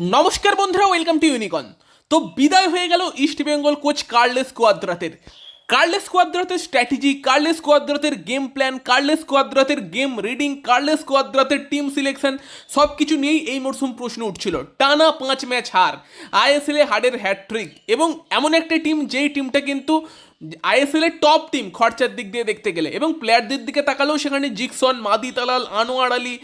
নমস্কার বন্ধুরা welcome to ইউনিকন তো বিদায় হয়ে গেল ইস্ট বেঙ্গল কোচ কার্লেস কোয়াদ্রাতের কার্লেস কোয়াদ্রাতের স্ট্র্যাটেজি কার্লেস কোয়াদ্রাতের গেম প্ল্যান কার্লেস কোয়াদ্রাতের গেম রিডিং কার্লেস কোয়াদ্রাতের টিম সিলেকশন সব কিছু নিয়েই এই মরশুম প্রশ্ন উঠছিল। টানা পাঁচ ম্যাচ হার, আইএসএল হারের হ্যাট্রিক এবং এমন একটা টিম যেই টিমটা কিন্তু আইএসএল এর টপ টিম খরচার দিক দিয়ে দেখতে গেলে। এবং প্লেয়ারদের দিকে তাকালেও সেখানে Jeakson Madih Talal Anwar Ali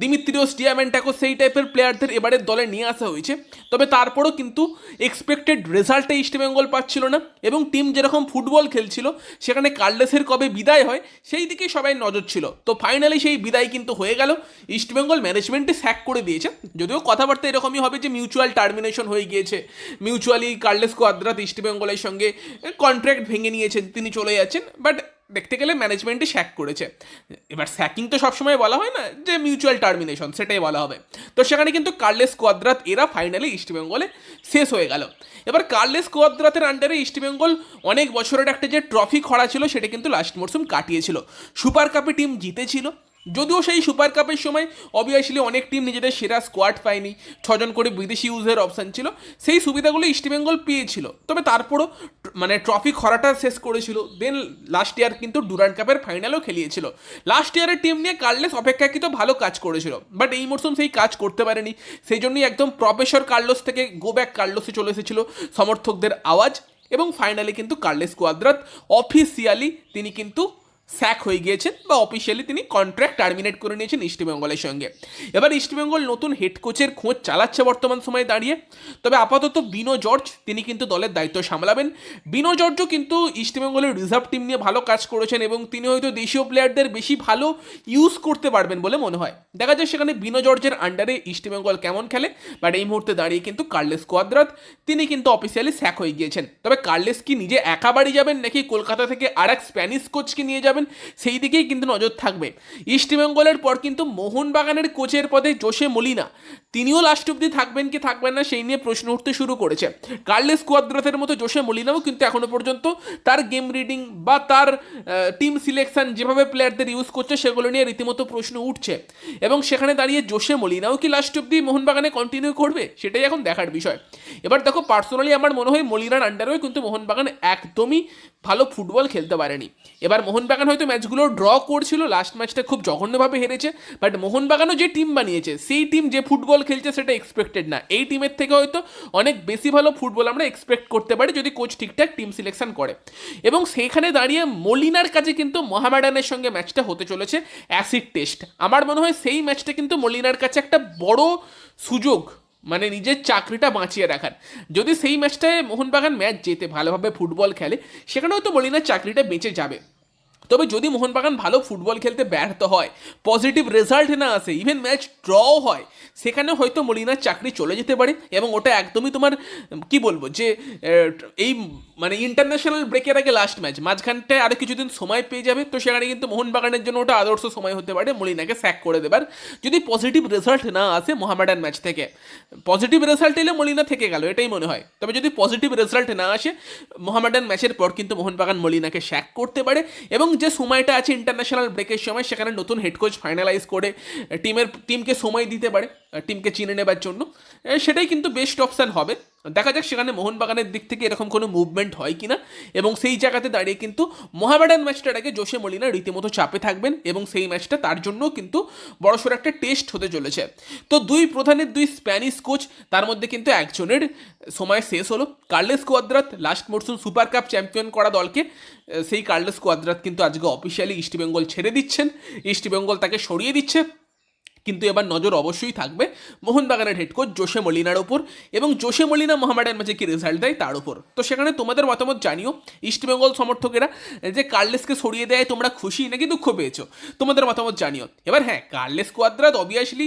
Dimitrios Diamantakos সেই টাইপের প্লেয়ারদের এবারের দলে নিয়ে আসা হয়েছে। তবে তারপরও কিন্তু এক্সপেক্টেড রেজাল্টে ইস্টবেঙ্গল পাচ্ছিল না এবং টিম যেরকম ফুটবল খেলছিল, সেখানে কার্লেসের কবে বিদায় হয়, সেই দিকে সবাই নজর ছিল। তো ফাইনালি সেই বিদায় কিন্তু হয়ে গেল। ইস্টবেঙ্গল ম্যানেজমেন্টে স্যাক করে দিয়েছে। যদিও কথাবার্তা এরকমই হবে যে মিউচুয়াল টার্মিনেশন হয়ে গিয়েছে। মিউচুয়ালি কার্লেস কোয়াদ্রাত ইস্টবেঙ্গলের সঙ্গে কন্ট্রাক্ট ভেঙে নিয়েছেন, তিনি চলে যাচ্ছেন বাট দেখতে গেলে ম্যানেজমেন্টে স্যাক করেছে। এবার স্যাকিং তো সবসময় বলা হয় না যে মিউচুয়াল টার্মিনেশন সেটাই বলা হবে। তো সেখানে কিন্তু কার্লেস কোয়াদ্রাত এরা ফাইনালি ইস্টবেঙ্গলে শেষ হয়ে গেল। এবার কার্লেস কোয়াদ্রাতের আন্ডারে ইস্টবেঙ্গল অনেক বছরের একটা যে ট্রফি খরা ছিল, সেটা কিন্তু লাস্ট মরশুম কাটিয়েছিল। সুপার কাপে টিম জিতেছিল। যদিও সেই সুপার কাপের সময় অবভিয়াসলি অনেক টিম নিজেদের সেরা স্কোয়াড পায়নি। ছজন করে বিদেশি ইউজের অপশান ছিল। সেই সুবিধাগুলো ইস্টবেঙ্গল পেয়েছিল। তবে তারপরও মানে ট্রফি খরাটা শেষ করেছিল। দেন লাস্ট ইয়ার কিন্তু ডুরান্ড কাপের ফাইনালও খেলিয়েছিল। লাস্ট ইয়ারের টিম নিয়ে কার্লেস অপেক্ষাকৃত ভালো কাজ করেছিল। বাট এই মরশুম সেই কাজ করতে পারেনি। সেই জন্যই একদম প্রফেসর কার্লোস থেকে গো ব্যাক কার্লোসে চলে এসেছিল সমর্থকদের আওয়াজ। এবং ফাইনালি কিন্তু কার্লেস কোয়াদ্রাত অফিসিয়ালি তিনি কিন্তু স্যাক হয়ে গিয়েছেন বা অফিসিয়ালি তিনি কন্ট্রাক্ট টার্মিনেট করে নিয়েছেন ইস্টবেঙ্গলের সঙ্গে। এবার ইস্টবেঙ্গল নতুন হেড কোচের খোঁজ চালাচ্ছে বর্তমান সময়ে দাঁড়িয়ে। তবে আপাতত বিনো জর্জ, তিনি কিন্তু দলের দায়িত্ব সামলাবেন। বিনো জর্জও কিন্তু ইস্টবেঙ্গলের রিজার্ভ টিম নিয়ে ভালো কাজ করেছেন এবং তিনি হয়তো দেশীয় প্লেয়ারদের বেশি ভালো ইউজ করতে পারবেন বলে মনে হয়। দেখা যায় সেখানে বিনো জর্জের আন্ডারে ইস্টবেঙ্গল কেমন খেলে বাট এই মুহূর্তে দাঁড়িয়ে কিন্তু কার্লেস কোয়াদ্রাত তিনি কিন্তু অফিসিয়ালি স্যাক হয়ে গিয়েছেন। তবে কার্লেস কি নিজে একা বাড়ি যাবেন নাকি কলকাতা থেকে আর এক স্প্যানিশ কোচকে নিয়ে যাবেন? সেই দিকেই কিন্তু নজর থাকবে। ইস্টবেঙ্গলের পর কিন্তু মোহনবাগানের কোচের পদে জোসে মলিনা। তিনিও লাস্ট অব্দি থাকবেন কি থাকবেন না, সেই নিয়ে প্রশ্ন উঠতে শুরু করেছে। কার্লেস কোয়াদ্রাতের মতো জোসে মলিনাও কিন্তু এখনও পর্যন্ত তার গেম রিডিং বা তার টিম সিলেকশন যেভাবে প্লেয়ারদের ইউজ করছে, সেগুলো নিয়ে রীতিমতো প্রশ্ন উঠছে। এবং সেখানে দাঁড়িয়ে জোসে মলিনাও কি লাস্ট অব্দি মোহনবাগানে কন্টিনিউ করবে, সেটাই এখন দেখার বিষয়। এবার দেখো পার্সোনালি আমার মনে হয় মলিনার আন্ডারেও কিন্তু মোহনবাগান একদমই ভালো ফুটবল খেলতে পারেনি। এবার মোহনবাগান হয়তো ম্যাচগুলো ড্র করছিল লাস্ট ম্যাচটা খুব জঘন্যভাবে হেরেছে বাট মোহনবাগানও যে টিম বানিয়েছে, সেই টিম যে ফুটবল খেলছে সেটা এক্সপেক্টেড না। এই টিমের থেকে হয়তো অনেক বেশি ভালো ফুটবল আমরা এক্সপেক্ট করতে পারি যদি কোচ ঠিকঠাক টিম সিলেকশন করে। এবং সেইখানে দাঁড়িয়ে মলিনার কাছে কিন্তু মহামেডানের সঙ্গে ম্যাচটা হতে চলেছে অ্যাসিড টেস্ট আমার মনে হয় সেই ম্যাচটা কিন্তু মলিনার কাছে একটা বড় সুযোগ মানে নিজের চাকরিটা বাঁচিয়ে রাখার। যদি সেই ম্যাচটায় মোহনবাগান ম্যাচ যেতে ভালোভাবে ফুটবল খেলে সেখানে হয়তো মলিনার চাকরিটা বেঁচে যাবে। তবে যদি মোহনবাগান ভালো ফুটবল খেলতে ব্যর্থ হয় পজিটিভ রেজাল্ট না আসে ইভেন ম্যাচ ড্রও হয়, সেখানে হয়তো মলিনার চাকরি চলে যেতে পারে এবং ওটা একদমই তোমার, কি বলব, যে এই মানে ইন্টারন্যাশনাল ব্রেকের আগে লাস্ট ম্যাচ মাঝখানটায় আরও কিছুদিন সময় পেয়ে যাবে, তো সেখানে কিন্তু মোহনবাগানের জন্য ওটা আদর্শ সময় হতে পারে, মলিনাকে স্যাক করে দেবার। যদি পজিটিভ রেজাল্ট না আসে মোহামেডান ম্যাচ থেকে পজিটিভ রেজাল্ট এলে মলিনা থেকে গেল, এটাই মনে হয়। তবে যদি পজিটিভ রেজাল্ট না আসে, মোহামেডান ম্যাচের পর কিন্তু মোহনবাগান মলিনাকে শ্যাক করতে পারে এবং যে সময়টা আছে ইন্টারন্যাশনাল ব্রেকের সময়, সেখানে নতুন হেড কোচ ফাইনালাইজ করে টিমের টিমকে সময় দিতে পারে টিমকে চিনে নেবার জন্য। সেটাই কিন্তু বেস্ট অপশান হবে। দেখা যাক সেখানে মোহনবাগানের দিক থেকে এরকম কোনো মুভমেন্ট হয় কিনা। এবং সেই জায়গাতে দাঁড়িয়ে কিন্তু মোহামেডান ম্যাচটার আগে জোসে মলিনা রীতিমতো চাপে থাকবেন এবং সেই ম্যাচটা তার জন্য কিন্তু বড়সড় একটা টেস্ট হতে চলেছে। তো দুই প্রধানের দুই স্প্যানিশ কোচ, তার মধ্যে কিন্তু একজনের সময় শেষ হলো। কার্লেস কোয়াদ্রাত লাস্ট মরসুম সুপার কাপ চ্যাম্পিয়ন করা দলকে, সেই কার্লেস কোয়াদ্রাত কিন্তু আজকে অফিসিয়ালি ইস্টবেঙ্গল ছেড়ে দিচ্ছেন। ইস্টবেঙ্গল তাকে সরিয়ে দিচ্ছে। কিন্তু এবার নজর অবশ্যই থাকবে মোহনবাগানের হেড কোচ জোসে মলিনার ওপর এবং জোসে মলিনা মোহামেডান ম্যাচে কি রেজাল্ট দেয় তার উপর তো সেখানে তোমাদের মতামত জানিও ইস্টবেঙ্গল সমর্থকেরা, যে কার্লেসকে সরিয়ে দেয় তোমরা খুশি নাকি দুঃখ পেয়েছ? তোমাদের মতামত জানিও। এবার হ্যাঁ কার্লেস কোয়াদ্রাত অবভিয়াসলি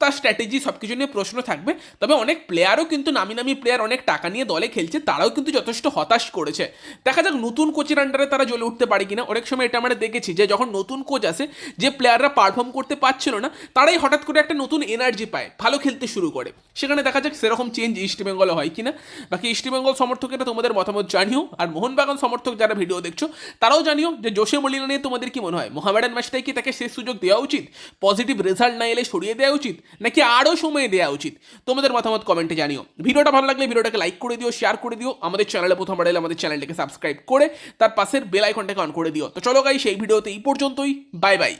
তার স্ট্র্যাটেজি সব কিছু নিয়ে প্রশ্ন থাকবে। তবে অনেক প্লেয়ারও কিন্তু নামি নামি প্লেয়ার অনেক টাকা নিয়ে দলে খেলছে, তারাও কিন্তু যথেষ্ট হতাশ করেছে। দেখা যাক নতুন কোচের আন্ডারে তারা জ্বলে উঠতে পারে কিনা। অনেক সময় এটা আমরা দেখেছি যে যখন নতুন কোচ আসে, যে প্লেয়াররা পারফর্ম করতে পারছিল না, তারাই হঠাৎ করে একটা নতুন এনার্জি পায়, ভালো খেলতে শুরু করে। সেখানে দেখা যাক সেরকম চেঞ্জ ইস্টবেঙ্গলে হয় কিনা। বাকি ইস্টবেঙ্গল সমর্থকেরা তোমাদের মতামত জানিও, আর মোহনবাগান সমর্থক যারা ভিডিও দেখছ, তারাও জানিও যে জোসে মলিনা নিয়ে তোমাদের কি মনে হয়? মোহামেডান ম্যাচটাই কি তাকে শেষ সুযোগ দেওয়া উচিত? পজিটিভ রেজাল্ট না এলে সরিয়ে দেওয়া উচিত? উচিত, নাকি আরও সময় দেওয়া উচিত? তোমাদের মতামত কমেন্টে জানিও। ভিডিওটা ভালো লাগলে ভিডিওটাকে লাইক করে দিও শেয়ার করে দিও, আমাদের চ্যানেলে প্রথমবার এলে আমাদের চ্যানেলটাকে সাবস্ক্রাইব করে, তার পাশের বেল আইকনটাকে অন করে দিও। তো চলো গাই সেই ভিডিওতে এই পর্যন্তই বাই বাই